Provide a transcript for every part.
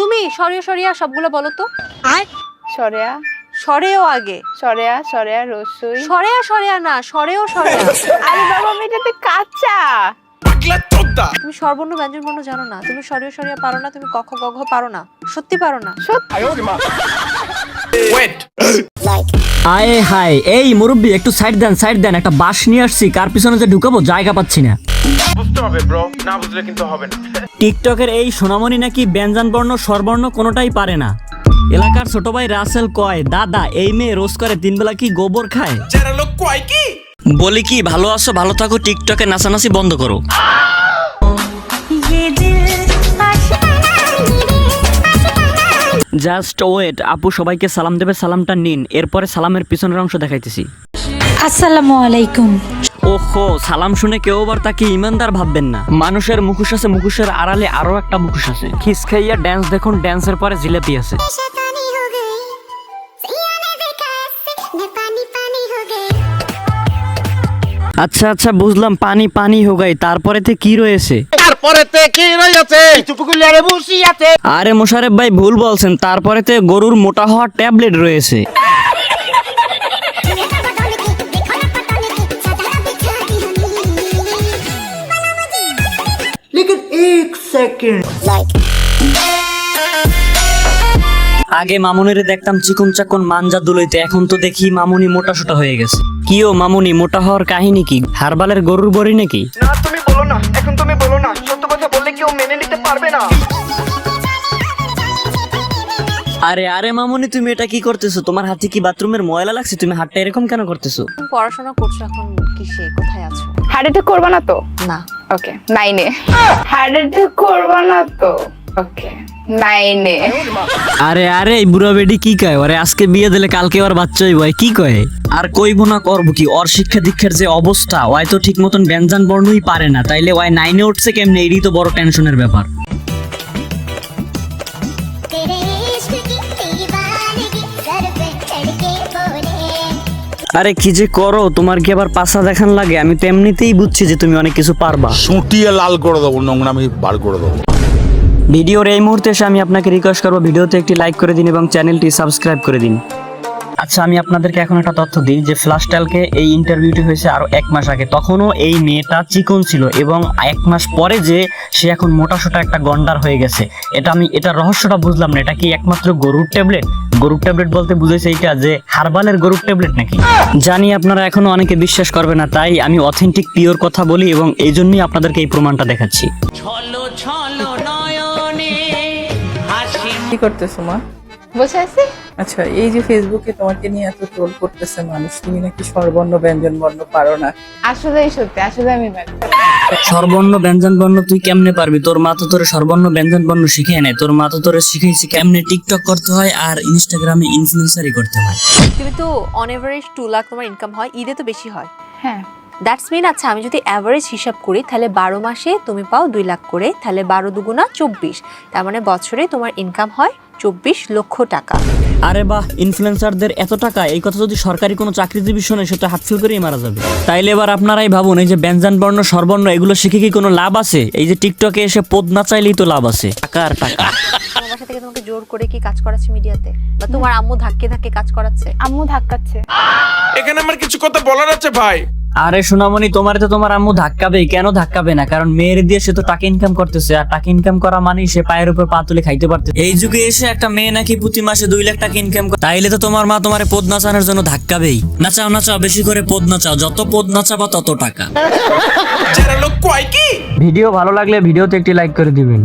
তুমি সরিয়া সরিয়া সবগুলো বলো তো। সরেয়া সরেও আগে। সরেয়া সরেয়া রসুই। সরেয়া সরেয়া না সরেও সরেয়া। আরে বাবা আমি এটাতে কাঁচা। তুমি সর্বর্ণ ব্যঞ্জন বর্ণ জানো না। তুমি সরিয়া সরিয়া পারো না তুমি কখ গঘ পারো না। সত্যি পারো না। আয়ে হাই এই মুরব্বি একটু সাইড দেন সাইড দেন। একটা বাস নিয়ে আসছি। কার পিছনে যে ঢুকাবো জায়গা পাচ্ছি না। বুঝতে হবে ব্রো না বুঝলে কিন্তু হবে না। টিকটকের এই সোনামণি নাকি ব্যঞ্জন বর্ণ স্বরবর্ণ কোনোটাই পারে না। এলাকার ছোট ভাই রাসেল কয় দাদা এই মেয়ে রোজ করে তিনবেলা কি গোবর খায়? যারা লোক কয় কি? বলি কি ভালো আছো ভালো থাকো টিকটকে নাচানাচি বন্ধ করো। জাস্ট ওয়েট আপু সবাইকে সালাম দেবে সালামটা নিন এরপরে সালামের পিছনের অংশ দেখাইতেছি। আসসালামু আলাইকুম। ওহো সালাম শুনে কেউ আবার তাকে ইমানদার ভাববেন না। মানুষের মুখোশ আছে মুখোশের আড়ালে আরও একটা মুখোশ আছে। খিস খাইয়া ড্যান্স দেখুন ড্যান্সের পরে জিলাপি আছে। আচ্ছা আচ্ছা বুঝলাম পানি পানি হোগাই তারপরেতে কি রয়েছে? তারপরেতে কি রয়েছে? চুপকুলিয়ারে বসি আছে। আরে মোশারেফ ভাই ভুল বলছেন তারপরেতে গরুর মোটা হওয়ার ট্যাবলেট রয়েছে। আগে মামুনিরে দেখতাম চিকন চাকন মানজা দুলইতে এখন তো দেখি মামুনি মোটা সোটা হয়ে গেছে। কি ও মামুনি মোটা হওয়ার কাহিনী কি? হারবালের গরুর বড়ি নাকি? না তুমি বলো না এখন তুমি বলো না সত্য কথা বললে কেউ মেনে নিতে পারবে না? আরে আরে মামুনি তুমি এটা কি করতেছো? তোমার হাতে কি বাথরুমের ময়লা লাগছে? তুমি হাতটা এরকম কেন করতেছো? পড়াশোনা করছ এখন কিসে? কোথায় আছো? হার্ট অ্যাটাক করবা না তো? না। ওকে নাইনে হার্ট অ্যাটাক করব না তো। ওকে নাইনে আরে আরে এই বুড়া বেডি কি কয়? ওরে আজকে বিয়ে দিলে কালকে ওর বাচ্চা হইব কি কয়? আর কইবো না করব কি? ওর শিক্ষা দীক্ষার যে অবস্থা ওয়াই তো ঠিক মতন ব্যঞ্জন বর্ণই পারে না। তাইলে ওয়াই নাইনে উঠছে কেমনে? এরই তো বড় টেনশনের ব্যাপার। আরে কি যে করো তোমার কি আবার পাশা দেখান লাগে? আমি তো এমনিতেই বুঝছি যে তুমি অনেক কিছু পারবা। সুটিয়ে লাল করে দেবো নোংরা আমি বার করে দেবো। ভিডিওর এই মুহূর্তে এসে আমি আপনাকে রিকোয়েস্ট করব ভিডিওতে একটি লাইক করে দিন এবং চ্যানেলটি সাবস্ক্রাইব করে দিন। আচ্ছা আমি আপনাদেরকে এখন একটা তথ্য দিই যে ফ্লাশ টাইলকে এই ইন্টারভিউটি হয়েছে আরও এক মাস আগে। তখনও এই মেয়েটা চিকন ছিল এবং এক মাস পরে যে সে এখন মোটা সোটা একটা গন্ডার হয়ে গেছে। এটা আমি এটা রহস্যটা বুঝলাম না। এটা কি একমাত্র গরুর ট্যাবলেট গরুর ট্যাবলেট বলতে বুঝেছে এইটা যে হারবালের গরুর ট্যাবলেট নাকি? জানি আপনারা এখনও অনেকে বিশ্বাস করবে না তাই আমি অথেন্টিক পিওর কথা বলি এবং এই জন্যই আপনাদেরকে এই প্রমাণটা দেখাচ্ছি। কি করতেছো মা? বসে আছি। আচ্ছা এই যে ফেসবুকে তোমাকে নিয়ে এত ট্রোল করতেছে মানুষ তুমি নাকি সর্বর্ণ ব্যঞ্জন বর্ণ পারো না। আসলেই সত্যি আসলে আমি। সর্বর্ণ ব্যঞ্জন বর্ণ তুই কেমনে পারবি? তোর মা তো তোরে সর্বর্ণ ব্যঞ্জন বর্ণ শিখিয়ে নেয় তোর মা তো তোরে শিখাইছি কেমনে টিকটক করতে হয় আর ইনস্টাগ্রামে ইনফ্লুয়েন্সারি করতে হয়। তুমি তো অন এভারেজ টু লাখ তোমার ইনকাম হয় ঈদে তো বেশি হয়। হ্যাঁ। দ্যাটস মিন আচ্ছা আমি যদি অ্যাভারেজ হিসাব করি তাহলে বারো মাসে তুমি পাও দুই লাখ করে তাহলে বারো দুগুণা চব্বিশ। তার মানে বছরে তোমার ইনকাম হয় চব্বিশ লক্ষ টাকা। আরে বাহ ইনফ্লুয়েন্সারদের এত টাকা এই কথা যদি সরকারি কোনো চাকরিজীবী শোনে সেটা হাতফিল করেই মারা যাবে। তাইলে এবার আপনারাই ভাবুন এই যে ব্যঞ্জন বর্ণ সর্বর্ণ এগুলো শিখে কি কোনো লাভ আছে? এই যে টিকটকে এসে পদ না চাইলেই তো লাভ আছে। টাকা আর টাকা। তোমার বাসা থেকে তোমাকে জোর করে কি কাজ করাচ্ছে মিডিয়াতে? বা তোমার আম্মু ধাক্কে ধাক্কে কাজ করাচ্ছে? আম্মু ধাক্কাচ্ছে। এখানে আমার কিছু কথা বলার আছে ভাই। আরে সোনামণি তোমার তো তোমার আম্মু ধাক্কাবে কেন ধাক্কাবে না? কারণ মেয়ের দিয়ে সে তো টাকা ইনকাম করতেছে আর টাকা ইনকাম করা মানেই সে পায়ের উপর পা তুলে খাইতে পারতেছে। এই যুগে এসে একটা মেয়ে নাকি প্রতি মাসে দুই লাখ টাকা ইনকাম করে। তাইলে তো তোমার মা তোমার পদ নাচানোর জন্য ধাক্কাবেই। নাচাও নাচাও বেশি করে পদ নাচাও। যত পদ নাচাবা তত টাকা। যারা লোক কয় কি? ভিডিও ভালো লাগলে ভিডিওতে একটি লাইক করে দিবেন।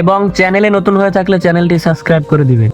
এবং চ্যানেলে নতুন হয়ে থাকলে চ্যানেলটি সাবস্ক্রাইব করে দিবেন।